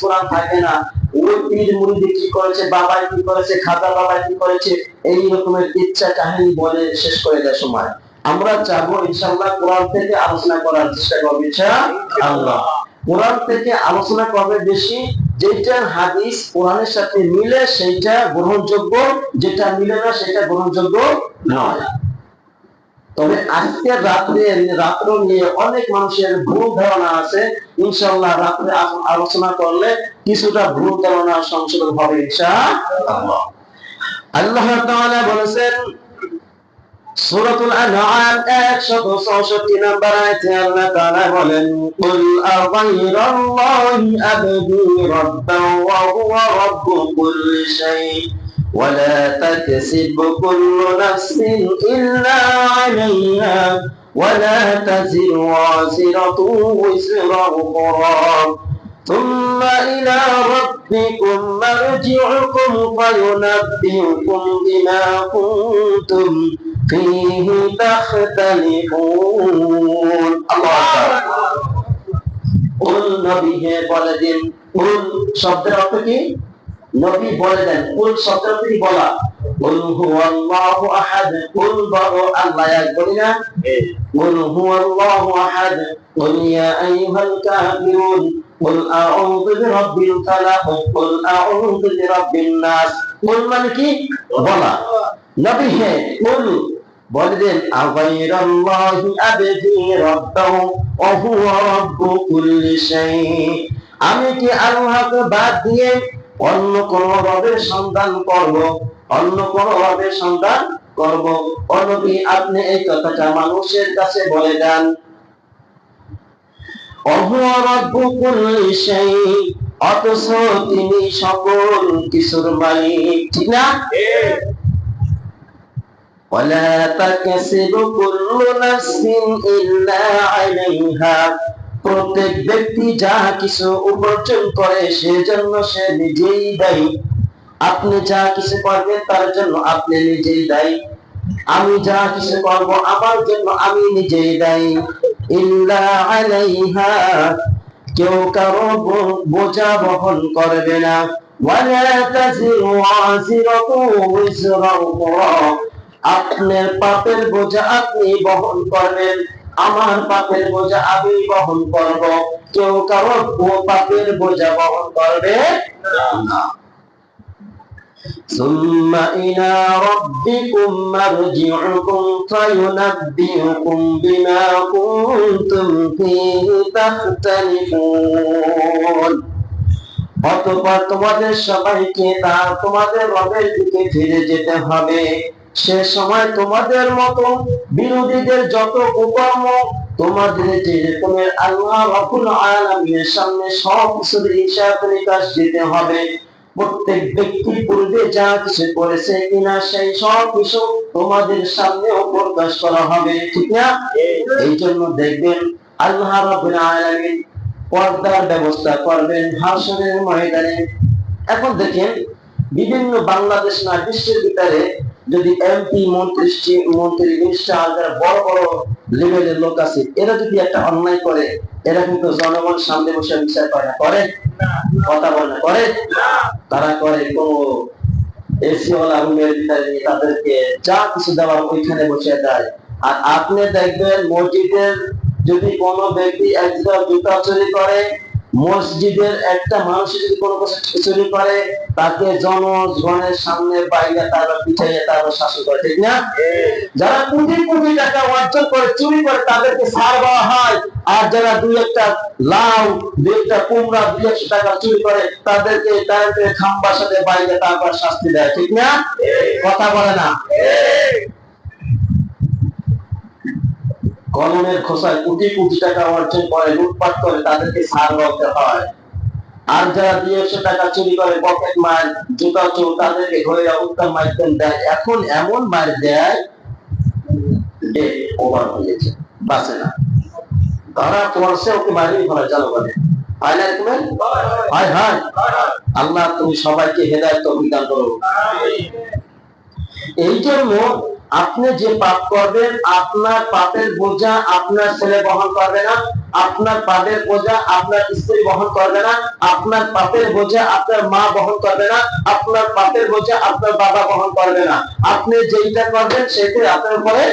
কোরআন থাকে না। ওই পীর মুরিদি কি করেছে কি করেছে খাজা কি করেছে, এই রকমের কাহিনী বলে শেষ করে দেয় সময়। আমরা ইনশাআল্লাহ কোরআন থেকে আলোচনা করার চেষ্টা করব ইনশাআল্লাহ। কোরআন থেকে আলোচনা করবে বেশি যেটা হাদিস কোরআনের সাথে মিলে সেইটা গ্রহণযোগ্য, যেটা মিলে না সেটা গ্রহণযোগ্য নয়। তবে আজকের রাত্রে, রাত্র নিয়ে অনেক মানুষের ভুল ধারণা আছে। ইনশাআল্লাহ রাত্রে আলোচনা করলে কিছুটা ভুল ধারণা সংশোধন হবে ইনশাআল্লাহ। আল্লাহ বলেছেন, সূরাতুল আনআম 164 নম্বর আয়াতে আল্লাহ ولا تكسب كل نفس إلا عليها ولا تزر وازرة وزر أخرى ثم إلى ربكم مرجعكم فينبئكم بما كنتم فيه تختلفون الله أكبر قل নবী হে বলে দিন কুল শব্দের অর্থ কি নবী দেন কুল শব্দের অর্থ কি বলা কুল হুয়াল্লাহু আহাদ, কুল কুল মানে কি? বলা। নবী হে, কুল বলে দেন, আগাইরাল্লাহি আবদি রাব্বাহু, ওয়া হুয়া রাব্বু কুল্লি শাই আমি কি আল্লাহকে বাদ দিয়ে অন্য কোন রবের সন্ধান করব অন্য কোন রবের সন্ধান করব অনবী আপনি এই কথাটা মানুষের কাছে বলে দেন অহুয়া রব্বু কুল্লি শাই অথচ তিনি সকল কিছুর মালিক ঠিক না ولا تكسب كل نفس إلا عليها প্রত্যেক ব্যক্তি যা কিছু উপার্জন করে, সেজন্য সে নিজেই দায়ী। আপনি যা কিছু করবেন, তার জন্য আপনি নিজেই দায়ী। আমি যা কিছু করব, আমার জন্য আমি নিজেই দায়ী। ইল্লা আলাইহা, কেউ কারও বোঝা বহন করবে না। আপনার পাপের বোঝা আপনি বহন করবেন। আমার পাপের বোঝা আমি বহন করব কেউ কারো ও- পাপের বোঝা বহন করবে না ثم إلى ربكم مرجعكم فينبئكم بما كنتم فيه تختلفون অতঃপর তোমাদের সবাইকে তার তোমাদের রবের দিকে ফিরে যেতে হবে সে সময় তোমাদের মতো বিরোধীদের যত কুকর্ম তোমাদের যে রকমের আল্লাহ রাব্বুল আলামিনের সামনে সব কিছুর হিসাব নিকাশ দিতে হবে। প্রত্যেক ব্যক্তি পূর্বে যা কিছু করেছে কিনা সেই সব কিছু তোমাদের সামনেও প্রকাশ করা হবে, ঠিক না? এই জন্য দেখবেন আল্লাহ রাব্বুল আলামিন পর্দার ব্যবস্থা করবেন হাসরের ময়দানে। এখন দেখেন, বিভিন্ন বাংলাদেশ না বিশ্বের ভিতরে যদি এমপি মন্ত্রী মন্ত্রী, মিনিস্টার, যারা বড় বড় লেভেলের লোক আছে, এরা যদি একটা অন্যায় করে, এরা কিন্তু জনগণ সামনে বসে বিচার করে না। করে? কথা বলে না। করে? তারা করে কোন এসি ওয়ালা রুমের ভিতরে তাদেরকে যা কিছু দেওয়ার ওইখানে বসে দেয়। আর আপনি দেখবেন মসজিদের যদি কোনো ব্যক্তি একজন জুতা চুরি করে মসজিদের একটা মানুষ যদি কোনো চুরি করে তাকে জনগণের সামনে বাইরে তারপর পিছাইয়ে তারপর শাসন করে, ঠিক না? যারা কোটি কোটি টাকা অর্জন করে, চুরি করে, তাদেরকে সার দেওয়া হয়। আর যারা দুই একটা লাউ, দুই একটা কুমড়া, দুই একশো টাকা চুরি করে, তাদেরকে তাদেরকে খাম্বার সাথে বাইরে তারপর শাস্তি দেয়, ঠিক না? কথা বলে না। কলমের খোসায় কোটি কোটি টাকা অর্জন করে লুটপাট করে তাদেরকে ছাড় বলতে হয় আর যারা দুই একশো টাকা চুরি করে পকেট মার জুতা চোর তাদেরকে ঘরে উত্তম মাধ্যম দেয় এখন এমন মার দেয় ওভার হয়ে গেছে বাঁচে না। তারা তোমার সে ওকে মারিয়ে ফেলা চালু করে হয় না এরকমের হয় হয়। আল্লাহ তুমি সবাইকে হেদায়ত অভিজ্ঞান করো। এই জন্য আপনি যে পাপ করবেন, আপনার পাপের বোঝা আপনার ছেলে বহন করবে না। আপনার পাপের বোঝা আপনার স্ত্রী বহন করবে না। আপনার পাপের বোঝা আপনার মা বহন করবে না। আপনার পাপের বোঝা আপনার বাবা বহন করবে না। আপনি যেইটা করবেন সেটাই আপনার উপরে